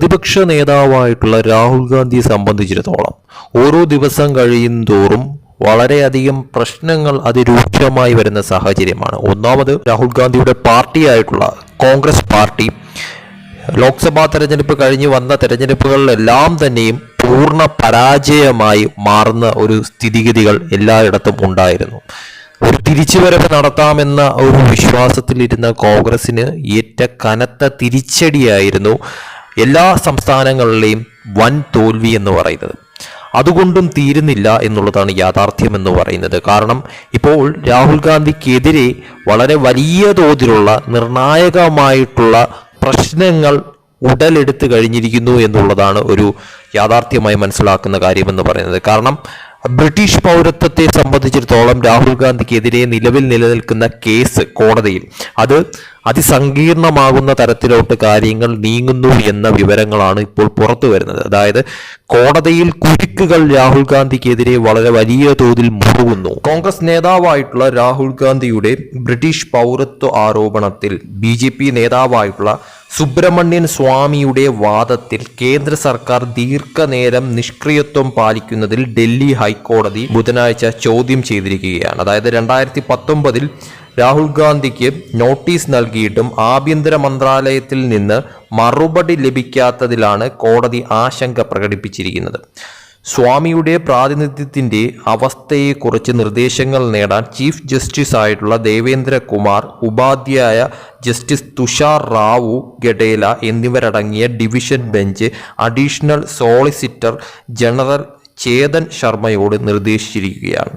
പ്രതിപക്ഷ നേതാവായിട്ടുള്ള രാഹുൽ ഗാന്ധിയെ സംബന്ധിച്ചിടത്തോളം ഓരോ ദിവസം കഴിയും തോറും വളരെയധികം പ്രശ്നങ്ങൾ അതിരൂക്ഷമായി വരുന്ന സാഹചര്യമാണ്. ഒന്നാമത് രാഹുൽ ഗാന്ധിയുടെ പാർട്ടിയായിട്ടുള്ള കോൺഗ്രസ് പാർട്ടി ലോക്സഭാ തെരഞ്ഞെടുപ്പ് കഴിഞ്ഞ് വന്ന തെരഞ്ഞെടുപ്പുകളിലെല്ലാം തന്നെയും പൂർണ പരാജയമായി മാറുന്ന ഒരു സ്ഥിതിഗതികൾ എല്ലായിടത്തും ഉണ്ടായിരുന്നു. ഒരു തിരിച്ചുവരവ് നടത്താമെന്ന ഒരു വിശ്വാസത്തിലിരുന്ന കോൺഗ്രസിന് ഏറ്റ കനത്ത തിരിച്ചടിയായിരുന്നു എല്ലാ സംസ്ഥാനങ്ങളിലെയും വൻ തോൽവി എന്ന് പറയുന്നത്. അതുകൊണ്ടും തീരുന്നില്ല എന്നുള്ളതാണ് യാഥാർത്ഥ്യം എന്ന് പറയുന്നത്. കാരണം ഇപ്പോൾ രാഹുൽ ഗാന്ധിക്കെതിരെ വളരെ വലിയ തോതിലുള്ള നിർണായകമായിട്ടുള്ള പ്രശ്നങ്ങൾ ഉടലെടുത്ത് കഴിഞ്ഞിരിക്കുന്നു എന്നുള്ളതാണ് ഒരു യാഥാർത്ഥ്യമായി മനസ്സിലാക്കുന്ന കാര്യമെന്ന് പറയുന്നത്. കാരണം ബ്രിട്ടീഷ് പൗരത്വത്തെ സംബന്ധിച്ചിടത്തോളം രാഹുൽ ഗാന്ധിക്കെതിരെ നിലവിൽ നിലനിൽക്കുന്ന കേസ് കോടതിയിൽ അത് അതിസങ്കീർണമാകുന്ന തരത്തിലോട്ട് കാര്യങ്ങൾ നീങ്ങുന്നു എന്ന വിവരങ്ങളാണ് ഇപ്പോൾ പുറത്തു വരുന്നത്. അതായത് കോടതിയിൽ കുരുക്കുകൾ രാഹുൽ ഗാന്ധിക്കെതിരെ വളരെ വലിയ തോതിൽ മുറുകുന്നു. കോൺഗ്രസ് നേതാവായിട്ടുള്ള രാഹുൽ ഗാന്ധിയുടെ ബ്രിട്ടീഷ് പൗരത്വ ആരോപണത്തിൽ ബി നേതാവായിട്ടുള്ള സുബ്രഹ്മണ്യൻ സ്വാമിയുടെ വാദത്തിൽ കേന്ദ്ര സർക്കാർ ദീർഘനേരം നിഷ്ക്രിയത്വം പാലിക്കുന്നതിൽ ഡൽഹി ഹൈക്കോടതി ബുധനാഴ്ച ചോദ്യം ചെയ്തിരിക്കുകയാണ്. അതായത് രണ്ടായിരത്തി പത്തൊമ്പതിൽ രാഹുൽ ഗാന്ധിക്ക് നോട്ടീസ് നൽകിയിട്ടും ആഭ്യന്തര മന്ത്രാലയത്തിൽ നിന്ന് മറുപടി ലഭിക്കാത്തതിലാണ് കോടതി ആശങ്ക പ്രകടിപ്പിച്ചിരിക്കുന്നത്. സ്വാമിയുടെ പ്രാതിനിധ്യത്തിന്റെ അവസ്ഥയെക്കുറിച്ച് നിർദ്ദേശങ്ങൾ നേടാൻ ചീഫ് ജസ്റ്റിസ് ആയിട്ടുള്ള ദേവേന്ദ്ര കുമാർ ഉപാധ്യായ ജസ്റ്റിസ് തുഷാർ റാവു ഗഡേല എന്നിവരടങ്ങിയ division bench additional solicitor general Chetan ശർമ്മയോട് നിർദ്ദേശിച്ചിരിക്കുകയാണ്.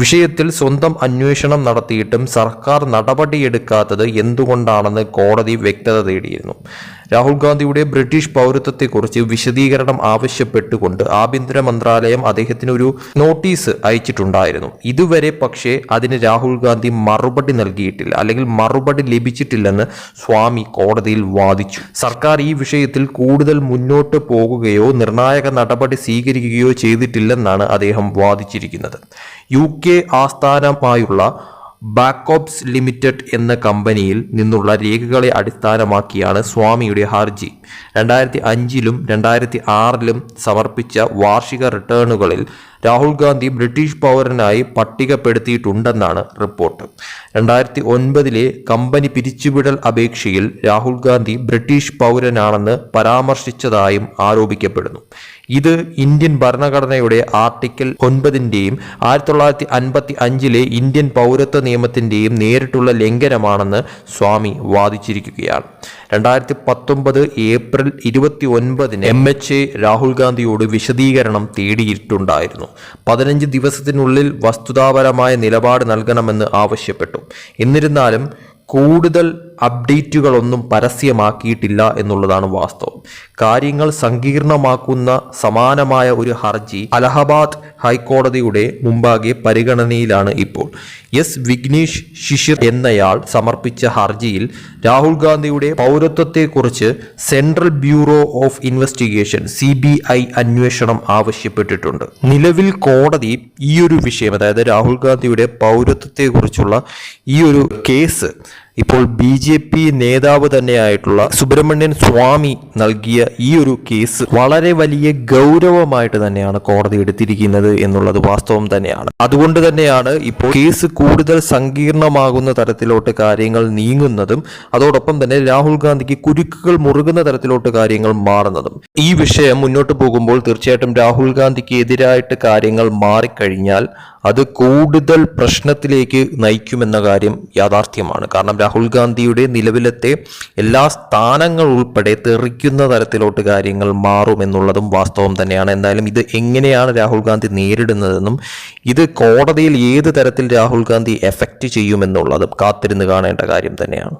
വിഷയത്തിൽ സ്വന്തം അന്വേഷണം നടത്തിയിട്ടും സർക്കാർ നടപടിയെടുക്കാത്തത് എന്തുകൊണ്ടാണെന്ന് കോടതി വ്യക്തത തേടിയിരുന്നു. രാഹുൽ ഗാന്ധിയുടെ ബ്രിട്ടീഷ് പൗരത്വത്തെക്കുറിച്ച് വിശദീകരണം ആവശ്യപ്പെട്ടുകൊണ്ട് ആഭ്യന്തര മന്ത്രാലയം അദ്ദേഹത്തിന് ഒരു നോട്ടീസ് അയച്ചിട്ടുണ്ടായിരുന്നു. ഇതുവരെ പക്ഷേ അതിന് രാഹുൽ ഗാന്ധി മറുപടി നൽകിയിട്ടില്ല. അല്ലെങ്കിൽ മറുപടി ലഭിച്ചിട്ടില്ലെന്ന് സ്വാമി കോടതിയിൽ വാദിച്ചു. സർക്കാർ ഈ വിഷയത്തിൽ കൂടുതൽ മുന്നോട്ട് പോകുകയോ നിർണായക നടപടി സ്വീകരിക്കുകയോ ചെയ്തിട്ടില്ലെന്നാണ് അദ്ദേഹം വാദിച്ചിരിക്കുന്നത്. യു കെ ആസ്ഥാനമായുള്ള ബാക്കോപ്സ് ലിമിറ്റഡ് എന്ന കമ്പനിയിൽ നിന്നുള്ള രേഖകളെ അടിസ്ഥാനമാക്കിയാണ് സ്വാമിയുടെ ഹർജി. രണ്ടായിരത്തി അഞ്ചിലും രണ്ടായിരത്തി ആറിലും സമർപ്പിച്ച വാർഷിക റിട്ടേണുകളിൽ രാഹുൽ ഗാന്ധി ബ്രിട്ടീഷ് പൗരനായി പട്ടികപ്പെടുത്തിയിട്ടുണ്ടെന്നാണ് റിപ്പോർട്ട്. രണ്ടായിരത്തി ഒൻപതിലെ കമ്പനി പിരിച്ചുവിടൽ അപേക്ഷയിൽ രാഹുൽ ഗാന്ധി ബ്രിട്ടീഷ് പൗരനാണെന്ന് പരാമർശിച്ചതായും ആരോപിക്കപ്പെടുന്നു. ഇത് ഇന്ത്യൻ ഭരണഘടനയുടെ ആർട്ടിക്കിൾ ഒൻപതിന്റെയും ആയിരത്തി തൊള്ളായിരത്തി അൻപത്തി അഞ്ചിലെ ഇന്ത്യൻ പൗരത്വ നിയമത്തിന്റെയും നേരിട്ടുള്ള ലംഘനമാണെന്ന് സ്വാമി വാദിച്ചിരിക്കുകയാണ്. രണ്ടായിരത്തി പത്തൊമ്പത് ഏപ്രിൽ ഇരുപത്തി ഒൻപതിന് എം എച്ച് എ രാഹുൽ ഗാന്ധിയോട് വിശദീകരണം തേടിയിട്ടുണ്ടായിരുന്നു. പതിനഞ്ച് ദിവസത്തിനുള്ളിൽ വസ്തുതാപരമായ നിലപാട് നൽകണമെന്ന് ആവശ്യപ്പെട്ടു. എന്നിരുന്നാലും കൂടുതൽ അപ്ഡേറ്റുകളൊന്നും പരസ്യമാക്കിയിട്ടില്ല എന്നുള്ളതാണ് വാസ്തവം. കാര്യങ്ങൾ സങ്കീർണമാക്കുന്ന സമാനമായ ഒരു ഹർജി അലഹബാദ് ഹൈക്കോടതിയുടെ മുമ്പാകെ പരിഗണനയിലാണ് ഇപ്പോൾ. എസ്. വിഘ്നേഷ് ശിശിർ എന്നയാൾ സമർപ്പിച്ച ഹർജിയിൽ രാഹുൽ ഗാന്ധിയുടെ പൗരത്വത്തെക്കുറിച്ച് Central Bureau of Investigation C അന്വേഷണം ആവശ്യപ്പെട്ടിട്ടുണ്ട്. നിലവിൽ കോടതി ഈ ഒരു വിഷയം അതായത് രാഹുൽ ഗാന്ധിയുടെ പൗരത്വത്തെക്കുറിച്ചുള്ള ഈ ഒരു കേസ് ഇപ്പോൾ ബി ജെ പി നേതാവ് തന്നെയായിട്ടുള്ള സുബ്രഹ്മണ്യൻ സ്വാമി നൽകിയ ഈ ഒരു കേസ് വളരെ വലിയ ഗൗരവമായിട്ട് തന്നെയാണ് കോടതി എടുത്തിരിക്കുന്നത് എന്നുള്ളത് വാസ്തവം തന്നെയാണ്. അതുകൊണ്ട് തന്നെയാണ് ഇപ്പോൾ കേസ് കൂടുതൽ സങ്കീർണമാകുന്ന തരത്തിലോട്ട് കാര്യങ്ങൾ നീങ്ങുന്നതും അതോടൊപ്പം തന്നെ രാഹുൽ ഗാന്ധിക്ക് കുരുക്കുകൾ മുറുകുന്ന തരത്തിലോട്ട് കാര്യങ്ങൾ മാറുന്നതും. ഈ വിഷയം മുന്നോട്ട് പോകുമ്പോൾ തീർച്ചയായിട്ടും രാഹുൽ ഗാന്ധിക്ക് എതിരായിട്ട് കാര്യങ്ങൾ മാറിക്കഴിഞ്ഞാൽ അത് കൂടുതൽ പ്രശ്നത്തിലേക്ക് നയിക്കുമെന്ന കാര്യം യാഥാർത്ഥ്യമാണ്. കാരണം രാഹുൽ ഗാന്ധിയുടെ നിലവിലത്തെ എല്ലാ സ്ഥാനങ്ങൾ ഉൾപ്പെടെ തെറിക്കുന്ന തരത്തിലോട്ട് കാര്യങ്ങൾ മാറുമെന്നുള്ളതും വാസ്തവം തന്നെയാണ്. എന്തായാലും ഇത് എങ്ങനെയാണ് രാഹുൽ ഗാന്ധി നേരിടുന്നതെന്നും ഇത് കോടതിയിൽ ഏത് തരത്തിൽ രാഹുൽ ഗാന്ധി എഫക്റ്റ് ചെയ്യുമെന്നുള്ളതും കാത്തിരുന്ന് കാണേണ്ട കാര്യം തന്നെയാണ്.